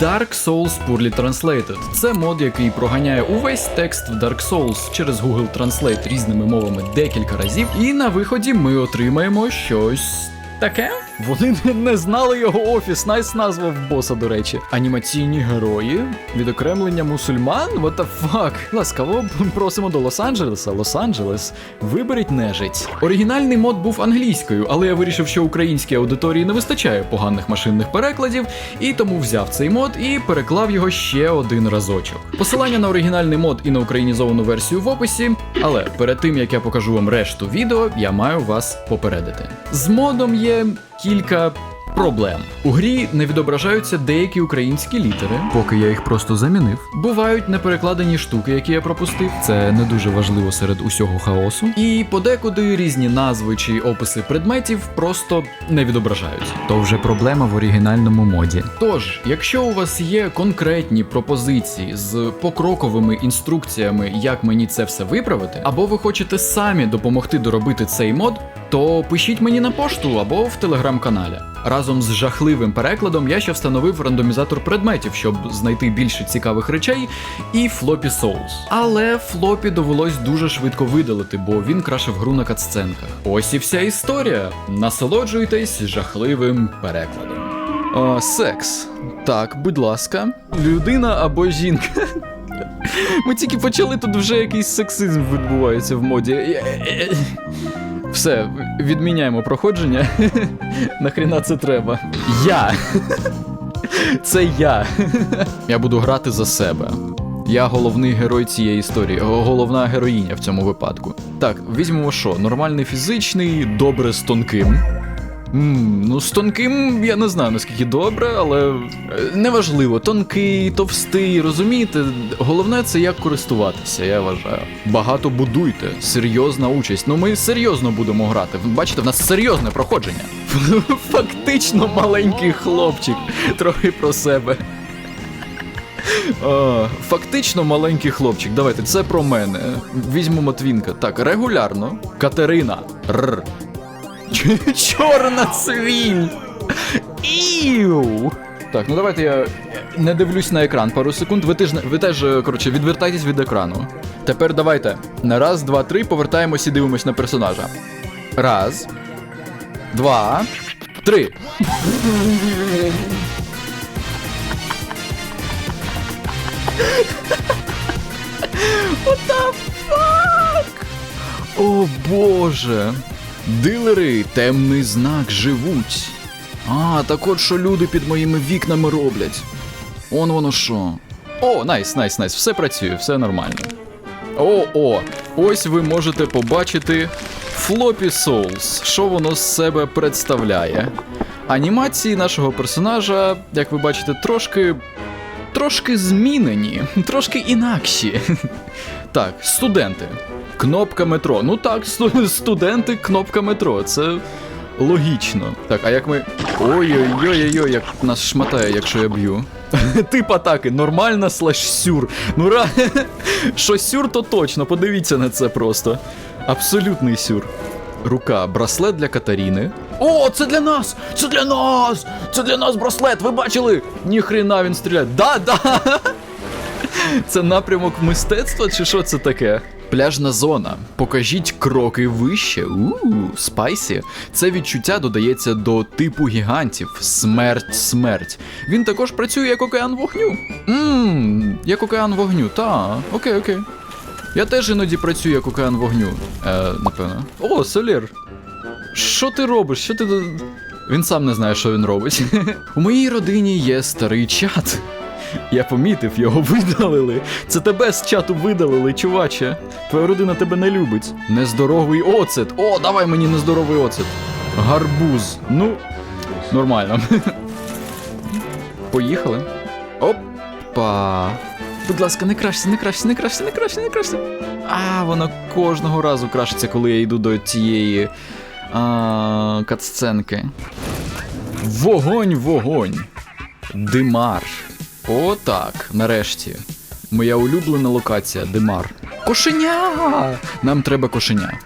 Dark Souls Poorly Translated. Це мод, який проганяє увесь текст в Dark Souls через Google Translate різними мовами декілька разів, і на виході ми отримаємо щось. Таке? Вони не- знали його офіс, найс назва в боса, до речі. Анімаційні герої, відокремлення мусульман? What the fuck? Ласкаво просимо до Лос-Анджелеса. Лос-Анджелес. Виберіть нежить. Оригінальний мод був англійською, але я вирішив, що українській аудиторії не вистачає поганих машинних перекладів, і тому взяв цей мод і переклав його ще один разочок. Посилання на оригінальний мод і на українізовану версію в описі. Але перед тим як я покажу вам решту відео, я маю вас попередити. З модом є кілька. Проблем у грі не відображаються деякі українські літери, поки я їх просто замінив. Бувають неперекладені штуки, які я пропустив. Це не дуже важливо серед усього хаосу. І подекуди різні назви чи описи предметів просто не відображаються. То вже проблема в оригінальному моді. Тож, якщо у вас є конкретні пропозиції з покроковими інструкціями, як мені це все виправити, або ви хочете самі допомогти доробити цей мод, то пишіть мені на пошту або в телеграм-каналі. Разом з жахливим перекладом я ще встановив рандомізатор предметів, щоб знайти більше цікавих речей, і Floppy Souls. Але Флопі довелось дуже швидко видалити, бо він крашив гру на катсценках. Ось і вся історія. Насолоджуйтесь жахливим перекладом. О, секс. Так, будь ласка. Людина або жінка. Ми тільки почали тут вже якийсь сексизм відбувається в моді. Все, відміняємо проходження. Нахріна це треба? Я. Це я. Я буду грати за себе. Я головний герой цієї історії, головна героїня в цьому випадку. Так, візьмемо що? Нормальний фізичний, добре з тонким. Ну, з тонким я не знаю наскільки добре, але е, неважливо, тонкий, товстий, розумієте? Головне це як користуватися, я вважаю. Багато будуйте, серйозна участь. Ну ми серйозно будемо грати. Бачите, в нас серйозне проходження. Фактично маленький хлопчик. Трохи про себе. А, фактично маленький хлопчик. Давайте, це про мене. Візьмемо твінка. Так, регулярно. Катерина. Р. Чорна свінь! Іу! Так, ну давайте я не дивлюсь на екран пару секунд. Ви теж, ви теж е, коротше, відвертайтесь від екрану. Тепер давайте. На раз, два, три повертаємось і дивимось на персонажа. Раз. Два. Три. What the fuck? О боже. Дилери, темний знак живуть. А, так от що люди під моїми вікнами роблять. Он воно що. О, найс, найс, найс, все працює, все нормально. О, о, ось ви можете побачити Floppy Souls, що воно з себе представляє. Анімації нашого персонажа, як ви бачите, трошки. трошки змінені, трошки інакші. Так, студенти. Кнопка метро. Ну так, студенти, кнопка метро. Це логічно. Так, а як ми. Ой-ой-ой-ой, як нас шматає, якщо я б'ю. Тип атаки, нормальна слеш сюр. Ну ра. Що сюр, то точно, подивіться на це просто. Абсолютний сюр. Рука, браслет для Катаріни. О, це для нас! Це для нас! Це для нас браслет! Ви бачили? Ніхрена він стріляє. Да, да! Це напрямок мистецтва чи що це таке? Пляжна зона. Покажіть кроки вище. Ууу, спайсі. Це відчуття додається до типу гігантів. Смерть, смерть. Він також працює як океан вогню. Ммм, як океан вогню, та, окей, окей. Я теж іноді працюю як океан вогню. Е, напевно. О, Солір. Що ти робиш? Що ти. Він сам не знає, що він робить. У моїй родині є старий чат. Я помітив, його видалили. Це тебе з чату видалили, чуваче. Твоя родина тебе не любить. Нездоровий оцет. О, давай мені нездоровий оцет. Гарбуз. Ну, нормально. Поїхали. Опа. Будь ласка, не крашся, не крашся, не крашся, не крашся, не крашся. А, воно кожного разу крашиться, коли я йду до цієї а, катсценки. Вогонь, вогонь. Димар. О, так, нарешті. Моя улюблена локація Димар. Кошеня! Нам треба кошеня.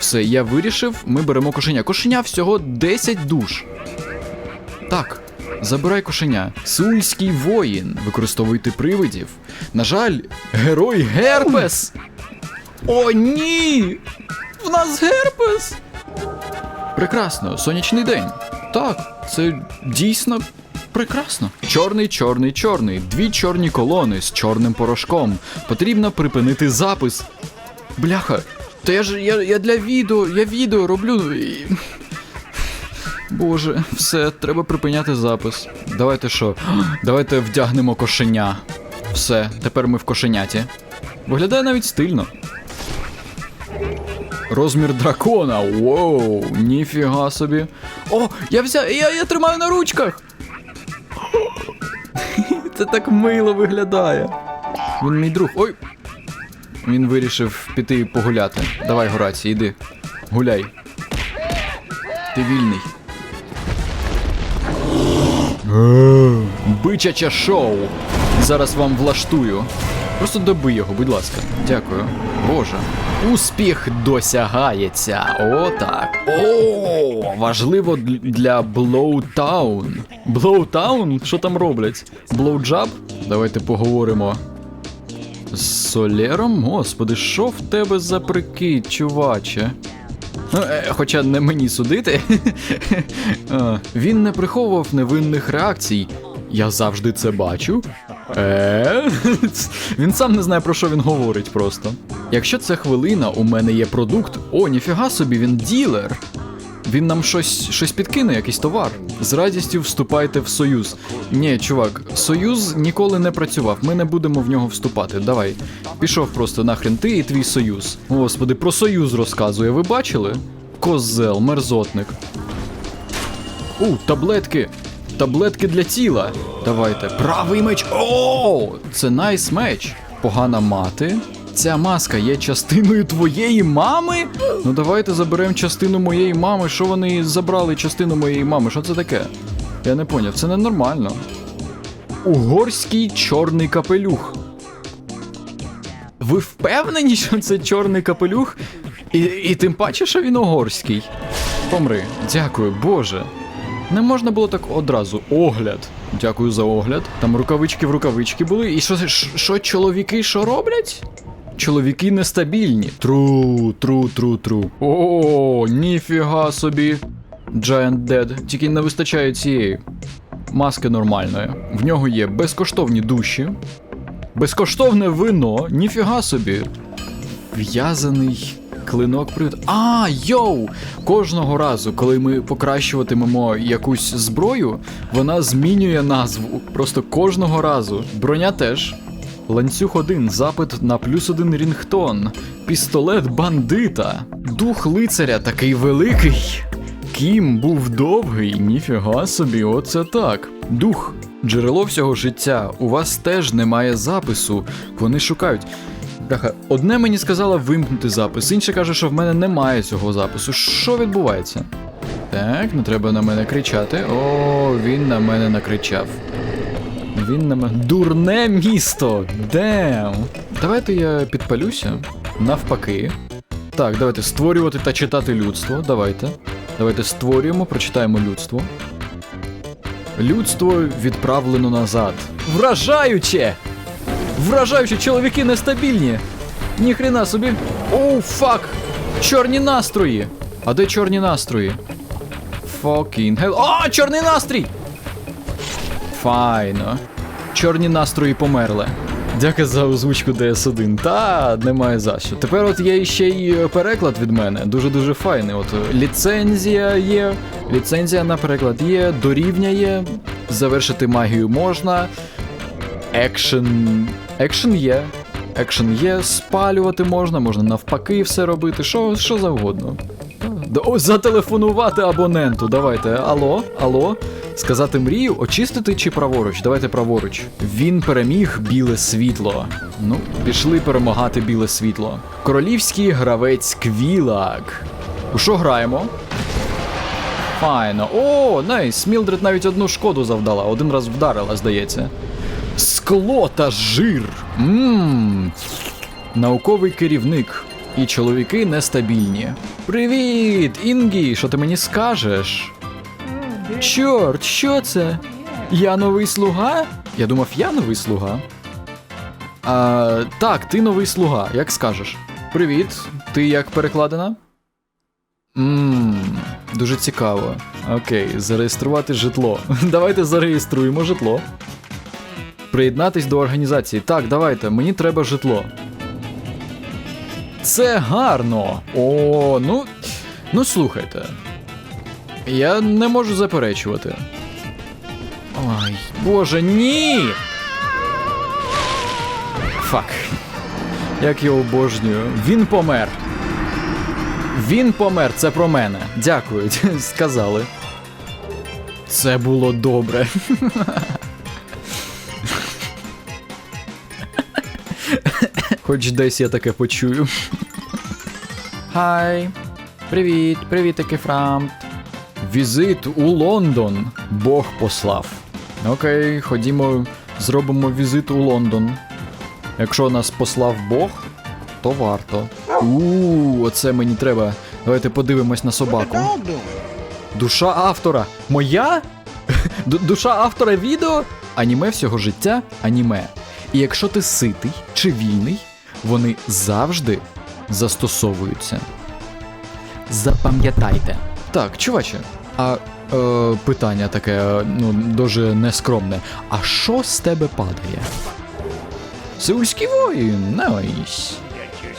Все, я вирішив, ми беремо кошеня. Кошеня всього 10 душ. Так, Забирай кошеня. Сульський воїн. Використовуйте привидів. На жаль, герой Герпес. О, ні! В нас герпес! Прекрасно, сонячний день. Так, це дійсно прекрасно. Чорний, чорний, чорний. Дві чорні колони з чорним порошком. Потрібно припинити запис. Бляха, та я ж я, я для відео, я відео роблю. Боже, все, треба припиняти запис. Давайте що? Давайте вдягнемо кошеня. Все, тепер ми в кошеняті. Виглядає навіть стильно. Розмір дракона. Воу, ніфіга собі. О, я взяв. Я, я тримаю на ручках. Це так мило виглядає. Він мій друг. Ой. Він вирішив піти погуляти. Давай, Гораці, йди. Гуляй. Ти вільний. Бичаче шоу. Зараз вам влаштую. Просто доби його, будь ласка. Дякую. Боже. Успіх досягається. Отак. О, важливо для Блоутаун. Блоутаун? Що там роблять? Блоуджаб? Давайте поговоримо. З Солером? Господи, що в тебе за прикид, чуваче? Ну, е, хоча не мені судити. Він не приховував невинних реакцій. Я завжди це бачу. Е? Він сам не знає, про що він говорить просто. Якщо це хвилина, у мене є продукт. О, ніфіга собі, він ділер. Він нам щось, щось підкине, якийсь товар. З радістю вступайте в союз. Ні, чувак, союз ніколи не працював. Ми не будемо в нього вступати. Давай. Пішов просто нахрен ти і твій союз. Господи, про союз розказує. Ви бачили? Козел, мерзотник. У, таблетки. Таблетки для тіла. Давайте. Правий меч. О! Це найс меч. Погана мати. Ця маска є частиною твоєї мами? Ну давайте заберемо частину моєї мами. Що вони забрали частину моєї мами? Що це таке? Я не поняв, це ненормально. Угорський чорний капелюх. Ви впевнені, що це чорний капелюх? І, і тим паче, що він угорський. Помри. Дякую, Боже. Не можна було так одразу. Огляд. Дякую за огляд. Там рукавички в рукавички були. І що, що, чоловіки що роблять? Чоловіки нестабільні. Тру, тру, тру, тру. О, ніфіга собі. Giant Dead. Тільки не вистачає цієї маски нормальної. В нього є безкоштовні душі, безкоштовне вино, ніфіга собі. В'язаний клинок привід. А, йоу! Кожного разу, коли ми покращуватимемо якусь зброю, вона змінює назву. Просто кожного разу. Броня теж. Ланцюг 1, запит на плюс один рінгтон, пістолет бандита, дух лицаря такий великий. Кім був довгий, ніфіга собі, оце так. Дух, джерело всього життя. У вас теж немає запису. Вони шукають. Бляха, одне мені сказало вимкнути запис, інше каже, що в мене немає цього запису. Що відбувається? Так, не треба на мене кричати. О, він на мене накричав. Він на мене. Дурне місто! Дем! Давайте я підпалюся. Навпаки. Так, давайте створювати та читати людство. Давайте. Давайте створюємо, прочитаємо людство. Людство відправлено назад. Вражаюче! Вражаюче, чоловіки нестабільні. Ніхрена собі. Оу, фак! Чорні настрої! А де чорні настрої? Fucking hell. О, чорний настрій! Файно. Чорні настрої померли. Дяка за озвучку DS1. Та немає за що. Тепер от є ще й е, переклад від мене. Дуже-дуже файний. От е, ліцензія є. Ліцензія на переклад є, дорівняє. Завершити магію можна. Екшен. Екшен є. Екшен є, спалювати можна, можна навпаки все робити, що, що завгодно. Зателефонувати абоненту. Давайте. Алло, алло. Сказати мрію, очистити чи праворуч? Давайте праворуч. Він переміг біле світло. Ну, пішли перемагати біле світло. Королівський гравець Квілак. У що граємо? Файно. О, найс. Мілдред навіть одну шкоду завдала, один раз вдарила, здається. Скло та жир. Ммм. Науковий керівник. І чоловіки нестабільні. Привіт, Інгі, що ти мені скажеш? Чорт, що це? Я новий слуга? Я думав, я новий слуга. А, так, ти новий слуга, як скажеш. Привіт, ти як перекладена? Ммм, дуже цікаво. Окей, зареєструвати житло. Давайте зареєструємо житло. Приєднатись до організації. Так, давайте, мені треба житло. Це гарно. О, ну. Ну слухайте. Я не можу заперечувати. Ой, боже, ні! Фак. Як його обожнюю. Він помер. Він помер, це про мене. Дякую, сказали. Це було добре. Хоч десь я таке почую. Хай. Привіт, привіт, таки Фрамт. Візит у Лондон. Бог послав. Окей, ходімо, зробимо візит у Лондон. Якщо нас послав Бог, то варто. У, оце мені треба. Давайте подивимось на собаку. Душа автора. Моя? Душа автора відео? Аніме всього життя аніме. І якщо ти ситий чи вільний, вони завжди застосовуються. Запам'ятайте. Так, чуваче, а е, питання таке, е, ну, дуже нескромне. А що з тебе падає? Сеульський воїн, найс.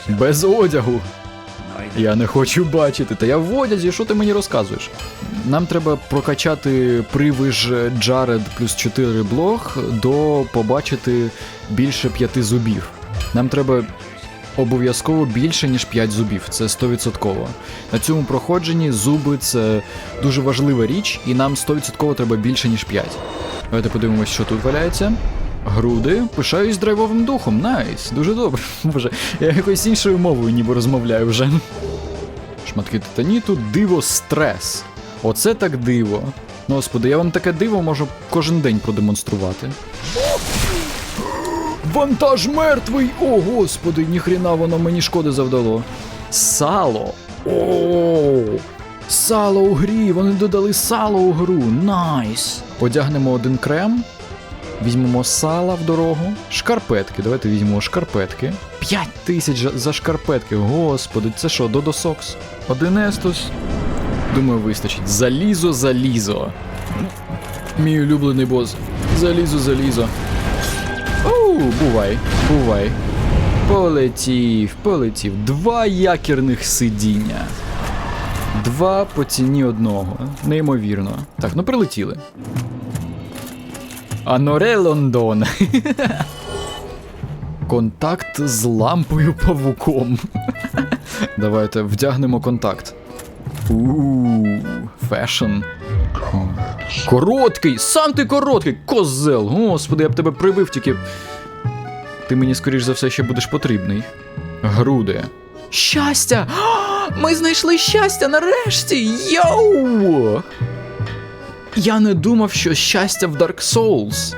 Без одягу. Я не хочу бачити, та я в одязі, що ти мені розказуєш? Нам треба прокачати привиж Джаред плюс 4 блок до побачити більше 5 зубів. Нам треба обов'язково більше, ніж 5 зубів, це 100%. На цьому проходженні зуби це дуже важлива річ, і нам 100% треба більше, ніж 5. Давайте подивимось, що тут валяється. Груди, пишаюсь драйвовим духом, найс, дуже добре. Боже, я якоюсь іншою мовою ніби розмовляю вже. Шматки титаніту, диво стрес. Оце так диво. Ну, Господи, я вам таке диво можу кожен день продемонструвати. Вантаж мертвий! О, господи, ніхрена воно мені шкоди завдало. Сало. О, сало у грі. Вони додали сало у гру. Найс. Одягнемо один крем. Візьмемо сала в дорогу. Шкарпетки. Давайте візьмемо шкарпетки. 5 тисяч за- шкарпетки. Господи, це що, Додо Сокс? Один естус. Думаю, вистачить. Залізо, залізо. Мій улюблений бос. Залізо, залізо. Бувай, бувай. Полетів, полетів. Два якірних сидіння. Два по ціні одного. Неймовірно. Так, ну прилетіли. Аноре Лондон. Контакт з лампою павуком. Давайте вдягнемо контакт. Ууу, фешн. Короткий! Сам ти короткий! Козел! Господи, я б тебе прибив тільки. Ти мені, скоріш за все, ще будеш потрібний. Груди. Щастя! Ми знайшли щастя нарешті! Йоу! Я не думав, що щастя в Dark Souls.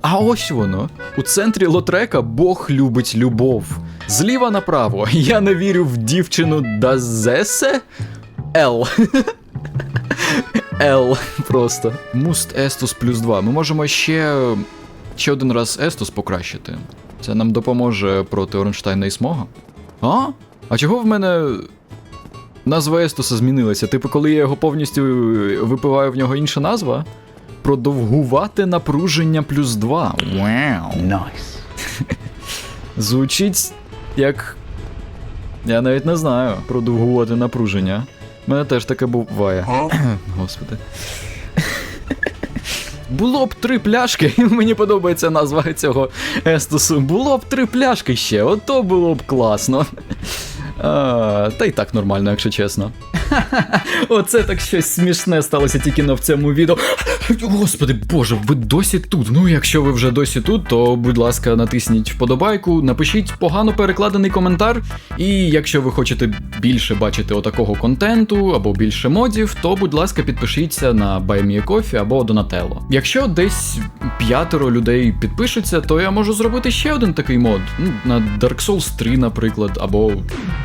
А ось воно. У центрі лотрека Бог любить любов. Зліва направо. Я не вірю в дівчину Дазесе. Л. Л просто. Муст Естус плюс 2. Ми можемо ще. Ще один раз Естус покращити. Це нам допоможе проти Оренштайна і Смога. А? А чого в мене. Назва Естуса змінилася. Типу, коли я його повністю випиваю в нього інша назва? Продовгувати напруження плюс 2. Вау. Nice. Звучить як. Я навіть не знаю продовгувати напруження. У мене теж таке буває. Господи. Було б три пляшки, мені подобається назва цього естусу. Було б три пляшки ще, ото було б класно. А, та й так нормально, якщо чесно. Оце так щось смішне сталося тільки на в цьому відео. Господи боже, ви досі тут. Ну, якщо ви вже досі тут, то будь ласка, натисніть вподобайку, напишіть погано перекладений коментар. І якщо ви хочете більше бачити отакого контенту або більше модів, то будь ласка, підпишіться на BuyMeACoffee або Donatello. Якщо десь п'ятеро людей підпишуться, то я можу зробити ще один такий мод. Ну, на Dark Souls 3, наприклад, або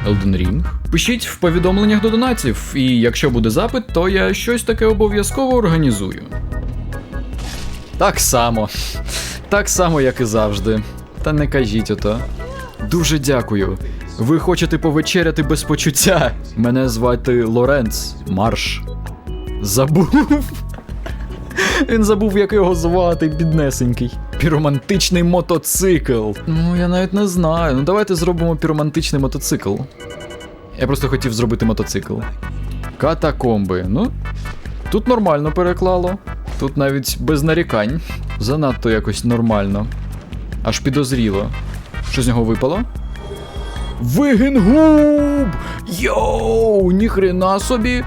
Elden Ring. Пишіть в повідомленнях до донатів, і якщо буде запит, то я щось таке обов'язково організую. Так само. Так само, як і завжди. Та не кажіть ото. Дуже дякую. Ви хочете повечеряти без почуття. Мене звати Лоренц Марш. Забув. Він забув, як його звати, біднесенький. Піромантичний мотоцикл. Ну, я навіть не знаю. Ну давайте зробимо піромантичний мотоцикл. Я просто хотів зробити мотоцикл. Катакомби. Ну, тут нормально переклало. Тут навіть без нарікань. Занадто якось нормально. Аж підозріло. Що з нього випало? Вигінгуб! Йоу, ніхрена собі.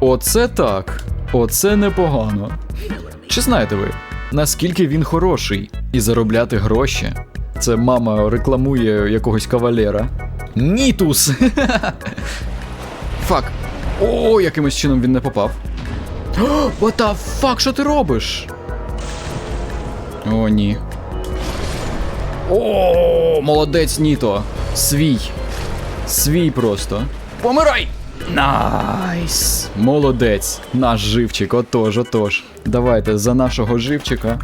Оце так. Оце непогано. Чи знаєте ви, наскільки він хороший і заробляти гроші? Це мама рекламує якогось кавалера. Нітус! Фак. О, якимось чином він не попав. What the fuck, що ти робиш? О, ні. О, молодець Ніто. Свій. Свій просто. Помирай! Найс! Молодець. Наш живчик, отож, отож. Давайте за нашого живчика.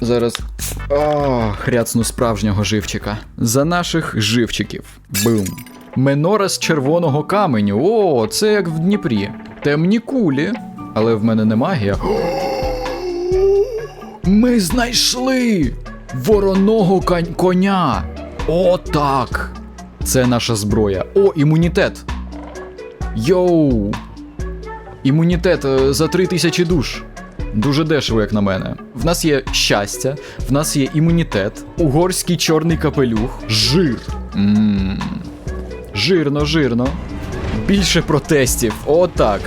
Зараз. О, хряцну справжнього живчика. За наших живчиків. Бум. Менора з червоного каменю. О, це як в Дніпрі. Темні кулі. Але в мене не магія. Ми знайшли вороного кон- коня. О, так. Це наша зброя. О, імунітет. Йоу. Імунітет е, за 3000 душ. Дуже дешево, як на мене. В нас є щастя, в нас є імунітет, угорський чорний капелюх, жир. Мм. Жирно, жирно. Більше протестів. Отак.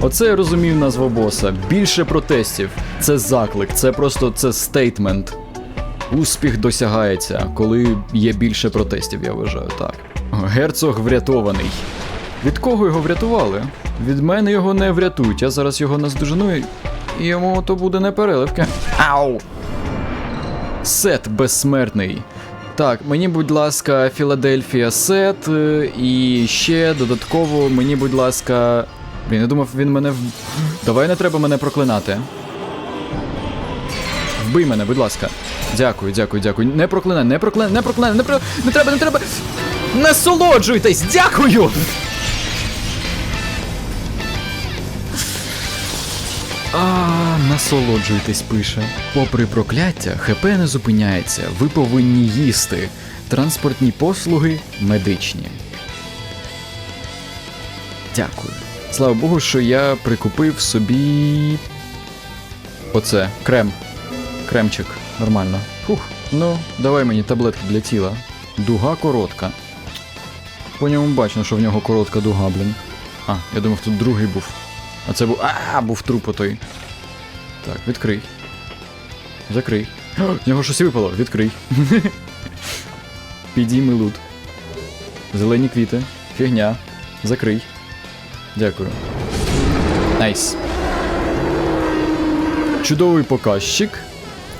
Оце я розумію назву боса. Більше протестів. Це заклик, це просто це стейтмент. Успіх досягається, коли є більше протестів, я вважаю, так. Герцог врятований. Від кого його врятували? Від мене його не врятують. Я зараз його наздожену йому то буде не переливки. Ау! Сет безсмертний. Так, мені, будь ласка, Філадельфія сет. е, І ще додатково мені, будь ласка. Блін, я думав, він мене в. Давай не треба мене проклинати. Вбий мене, будь ласка. Дякую, дякую, дякую. Не проклинай, не проклинай, не проклинай, не, про... не треба, не треба. Насолоджуйтесь! Дякую! А, насолоджуйтесь, пише. Попри прокляття, ХП не зупиняється. Ви повинні їсти. Транспортні послуги медичні. Дякую. Слава Богу, що я прикупив собі. Оце, крем. Кремчик. Нормально. Фух. Ну, давай мені таблетки для тіла. Дуга коротка. По ньому бачно, що в нього коротка дуга, блін. А, я думав, тут другий був. А це був. А, був труп отой. Так, відкрий. Закрий. З нього щось випало. Відкрий. Підійми лут. Зелені квіти. Фігня. Закрий. Дякую. Найс. Чудовий показчик.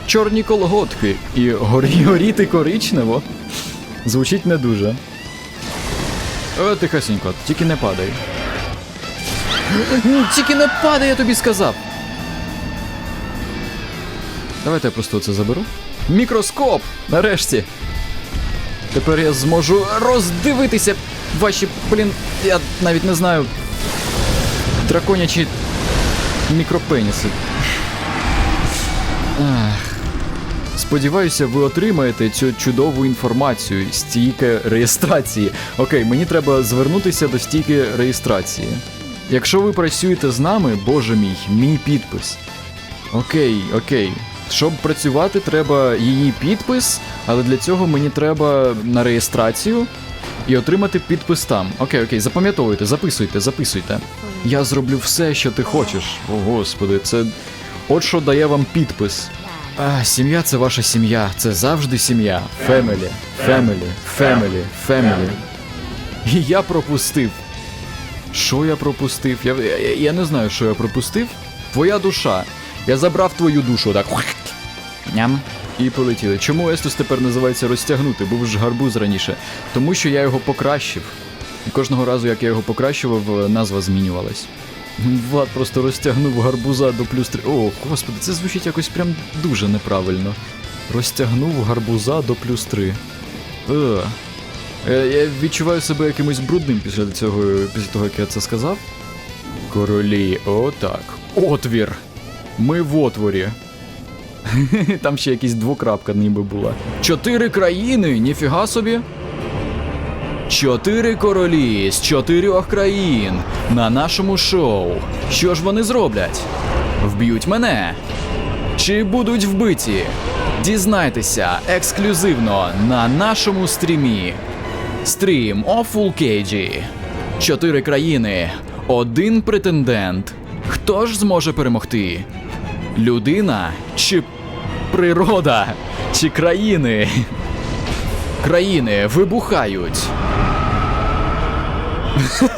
Чорні колготки і горі горіти коричнево. Звучить не дуже. О, тихесенько, тільки не падай. Тільки не падай, я тобі сказав. Давайте я просто це заберу. Мікроскоп! Нарешті. Тепер я зможу роздивитися ваші, блін, я навіть не знаю. Драконячі мікропеніси. Ах. Сподіваюся, ви отримаєте цю чудову інформацію стійки реєстрації. Окей, мені треба звернутися до стійки реєстрації. Якщо ви працюєте з нами, боже мій, мій підпис. Окей, окей. Щоб працювати, треба її підпис, але для цього мені треба на реєстрацію і отримати підпис там. Окей, окей, запам'ятовуйте, записуйте, записуйте. Я зроблю все, що ти хочеш. О, господи, це. От що дає вам підпис. А, сім'я це ваша сім'я. Це завжди сім'я. Фемелі, фемелі, фемелі, фемелі. І я пропустив. Що я пропустив? Я, я, я не знаю, що я пропустив. Твоя душа. Я забрав твою душу, так. Ням. І полетіли. Чому Естус тепер називається розтягнути? Був ж гарбуз раніше. Тому що я його покращив. І кожного разу, як я його покращував, назва змінювалась. Влад просто розтягнув гарбуза до плюс 3. О, господи, це звучить якось прям дуже неправильно. Розтягнув гарбуза до плюс 3. Е. Е, Я відчуваю себе якимось брудним після цього, після того, як я це сказав. Королі, отак. Отвір. Ми в отворі. Там ще якась двокрапка ніби була. Чотири країни, ніфіга собі. Чотири королі з чотирьох країн на нашому шоу. Що ж вони зроблять? Вб'ють мене? Чи будуть вбиті? Дізнайтеся ексклюзивно на нашому стрімі. Стрім Awful Cage. Чотири країни, один претендент. Хто ж зможе перемогти? Людина чи природа? Чи країни? Країни вибухають.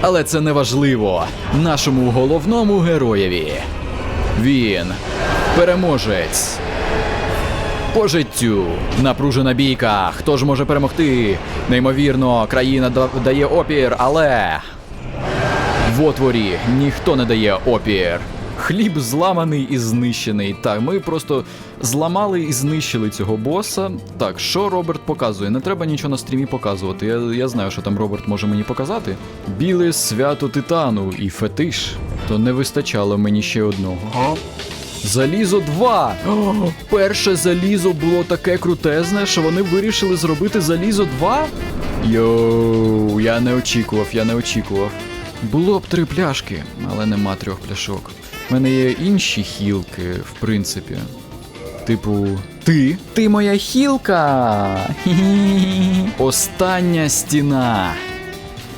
Але це не важливо нашому головному героєві. Він переможець. По життю. Напружена бійка. Хто ж може перемогти? Неймовірно, країна дає опір, але. В отворі ніхто не дає опір. Хліб зламаний і знищений. Так, ми просто зламали і знищили цього боса. Так, що Роберт показує? Не треба нічого на стрімі показувати. Я, я знаю, що там Роберт може мені показати. Біле свято титану і фетиш. То не вистачало мені ще одного. Залізо 2! О, перше залізо було таке крутезне, що вони вирішили зробити залізо 2? Йоу, я не очікував, я не очікував. Було б три пляшки, але нема трьох пляшок. У мене є інші хілки, в принципі. Типу, ти? Ти моя хілка! Остання стіна.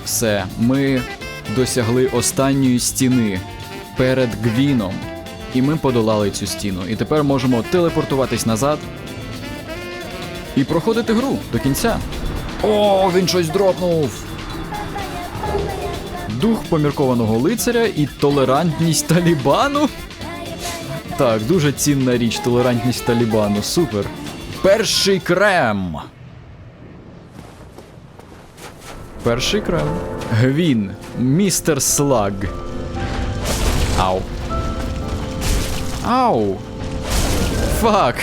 Все, ми досягли останньої стіни перед Гвіном. І ми подолали цю стіну. І тепер можемо телепортуватись назад і проходити гру до кінця. О, він щось дропнув. Дух поміркованого лицаря і толерантність Талібану. Так, дуже цінна річ, толерантність Талібану. Супер. Перший крем. Перший крем. Гвін. Містер Слаг. Ау. Ау! Фак!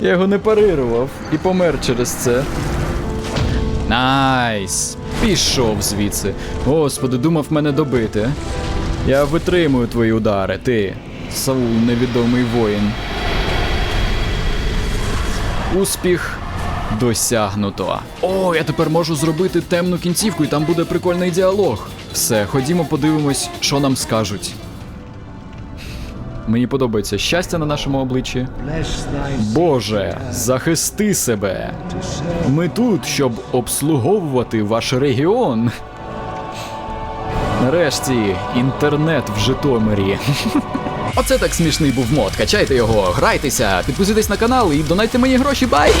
Я його не парирував і помер через це. Найс! Пішов звідси. Господи, думав мене добити. Я витримую твої удари, ти. Саул невідомий воїн. Успіх досягнуто. О, я тепер можу зробити темну кінцівку, і там буде прикольний діалог. Все, ходімо, подивимось, що нам скажуть. Мені подобається щастя на нашому обличчі. Боже, захисти себе. Ми тут, щоб обслуговувати ваш регіон. Нарешті, інтернет в Житомирі. Оце так смішний був мод. Качайте його, грайтеся, підписуйтесь на канал і донайте мені гроші. Бай!